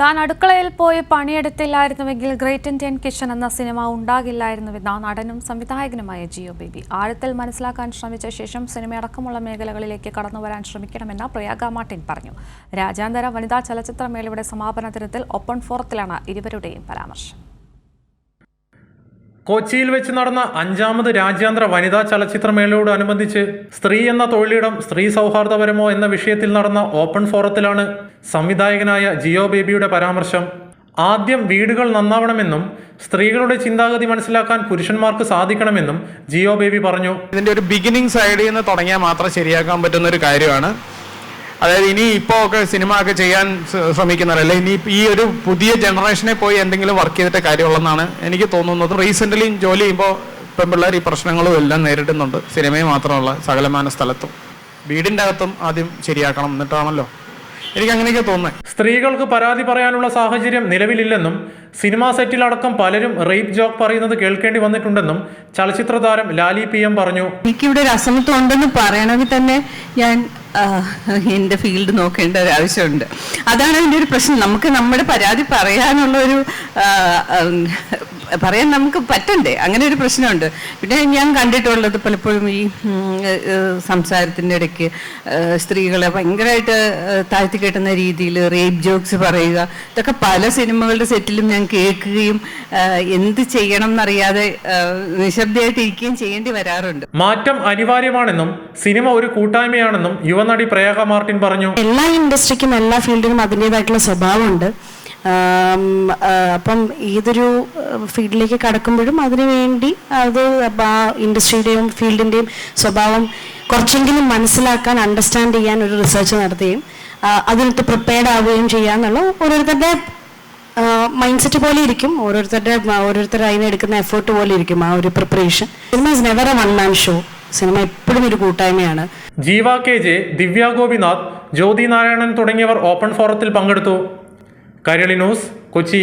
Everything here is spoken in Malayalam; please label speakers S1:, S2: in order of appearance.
S1: താൻ അടുക്കളയിൽ പോയി പണിയെടുത്തില്ലായിരുന്നുവെങ്കിൽ ഗ്രേറ്റ് ഇന്ത്യൻ കിച്ചൺ എന്ന സിനിമ ഉണ്ടാകില്ലായിരുന്നുവെന്ന നടനും സംവിധായകനുമായ ജിയോ ബേബി. ആഴത്തിൽ മനസ്സിലാക്കാൻ ശ്രമിച്ച ശേഷം സിനിമയടക്കമുള്ള മേഖലകളിലേക്ക് കടന്നുവരാൻ ശ്രമിക്കണമെന്ന് പ്രയാഗ മാർട്ടിൻ പറഞ്ഞു. രാജ്യാന്തര വനിതാ ചലച്ചിത്രമേളയുടെ സമാപന ദിനത്തിൽ ഓപ്പൺ ഫോറത്തിലാണ് ഇരുവരുടെയും പരാമർശം.
S2: കൊച്ചിയിൽ വെച്ച് നടന്ന അഞ്ചാമത് രാജ്യാന്തര വനിതാ ചലച്ചിത്രമേളയോടനുബന്ധിച്ച് സ്ത്രീ എന്ന തൊഴിലിടം സ്ത്രീ സൗഹാർദ്ദപരമോ എന്ന വിഷയത്തിൽ നടന്ന ഓപ്പൺ ഫോറത്തിലാണ് സംവിധായകനായ ജിയോ ബേബിയുടെ പരാമർശം. ആദ്യം വീടുകൾ നന്നാവണമെന്നും സ്ത്രീകളുടെ ചിന്താഗതി മനസ്സിലാക്കാൻ പുരുഷന്മാർക്ക് സാധിക്കണമെന്നും ജിയോ ബേബി പറഞ്ഞു.
S3: ഇതിന്റെ ഒരു ബിഗിനിങ് സൈഡിൽ നിന്ന് തുടങ്ങിയാൽ മാത്രം ശരിയാക്കാൻ പറ്റുന്ന ഒരു കാര്യമാണ്. അതായത് ഇനി ഇപ്പോ ഒക്കെ സിനിമ ഒക്കെ ചെയ്യാൻ ശ്ര- ശ്രമിക്കുന്നവരല്ല ഇനി ഈ ഒരു പുതിയ ജനറേഷനെ പോയി എന്തെങ്കിലും വർക്ക് ചെയ്തിട്ട് കാര്യമുള്ളതെന്നാണ് എനിക്ക് തോന്നുന്നത്. റീസെന്റ്ലി ജോലി ചെയ്യുമ്പോൾ പെൺപിള്ളേർ ഈ പ്രശ്നങ്ങളും എല്ലാം നേരിടുന്നുണ്ട്. സിനിമയിൽ മാത്രമല്ല സകലമാന സ്ഥലത്തും. വീടിന്റെ അകത്തും ആദ്യം ശരിയാക്കണം എന്നിട്ടാണല്ലോ. എനിക്ക് അങ്ങനെയൊക്കെ തോന്നുന്നത്
S2: സ്ത്രീകൾക്ക് പരാതി പറയാനുള്ള സാഹചര്യം നിലവിലില്ലെന്നും സിനിമാ സെറ്റിലടക്കം പലരും റേപ്പ് ജോക്ക് പറയുന്നത് കേൾക്കേണ്ടി വന്നിട്ടുണ്ടെന്നും ചലച്ചിത്ര താരം ലാലി പി എം പറഞ്ഞു.
S4: എനിക്കിവിടെ ഒരു അസമത്വം ഉണ്ടെന്ന് പറയണമെങ്കിൽ തന്നെ ഞാൻ എന്റെ ഫീൽഡ് നോക്കേണ്ട ഒരു ആവശ്യമുണ്ട്. അതാണ് അതിന്റെ ഒരു പ്രശ്നം. നമുക്ക് നമ്മുടെ പരാതി പറയാനുള്ള ഒരു പറയാൻ നമുക്ക് പറ്റണ്ടേ? അങ്ങനെ ഒരു പ്രശ്നമുണ്ട്. പിന്നെ ഞാൻ കണ്ടിട്ടുള്ളത് പലപ്പോഴും ഈ സംസാരത്തിന്റെ ഇടയ്ക്ക് സ്ത്രീകളെ ഭയങ്കരമായിട്ട് താഴ്ത്തി കെട്ടുന്ന രീതിയിൽ റേപ്പ് ജോക്സ് പറയുക ഇതൊക്കെ പല സിനിമകളുടെ സെറ്റിലും ഞാൻ കേൾക്കുകയും എന്ത് ചെയ്യണം എന്നറിയാതെ നിശബ്ദയായിട്ടിരിക്കുകയും നിശബ്ദമായിട്ട് ഇരിക്കുകയും ചെയ്യേണ്ടി വരാറുണ്ട്.
S2: മാറ്റം അനിവാര്യമാണെന്നും സിനിമ ഒരു കൂട്ടായ്മയാണെന്നും യുവനടി പ്രയാഗ മാർട്ടിൻ പറഞ്ഞു.
S5: എല്ലാ ഇൻഡസ്ട്രിക്കും എല്ലാ ഫീൽഡിനും അതിന്റെതായിട്ടുള്ള സ്വഭാവമുണ്ട്. അപ്പം ഏതൊരു ഫീൽഡിലേക്ക് കടക്കുമ്പോഴും അതിനു വേണ്ടി അത് ആ ഇൻഡസ്ട്രിയുടെയും ഫീൽഡിന്റെയും സ്വഭാവം കുറച്ചെങ്കിലും മനസ്സിലാക്കാൻ അണ്ടർസ്റ്റാൻഡ് ചെയ്യാൻ ഒരു റിസർച്ച് നടത്തുകയും അതിനകത്ത് പ്രിപ്പയർഡ് ആവുകയും ചെയ്യാന്നുള്ള ഓരോരുത്തരുടെ മൈൻഡ് സെറ്റ് പോലെ ഇരിക്കും. ഓരോരുത്തരുടെ ഓരോരുത്തർ അതിനെടുക്കുന്ന എഫേർട്ട് പോലെ ഇരിക്കും ആ ഒരു preparation cinema is never a one man show cinema എപ്പോഴും ഒരു കൂട്ടായ്മയാണ്.
S2: ജീവ കെ ജെ ദിവ്യ ഗോപിനാഥ് ജ്യോതി നാരായണൻ തുടങ്ങിയവർ ഓപ്പൺ ഫോറത്തിൽ പങ്കെടുത്തു. കരളി ന്യൂസ് കൊച്ചി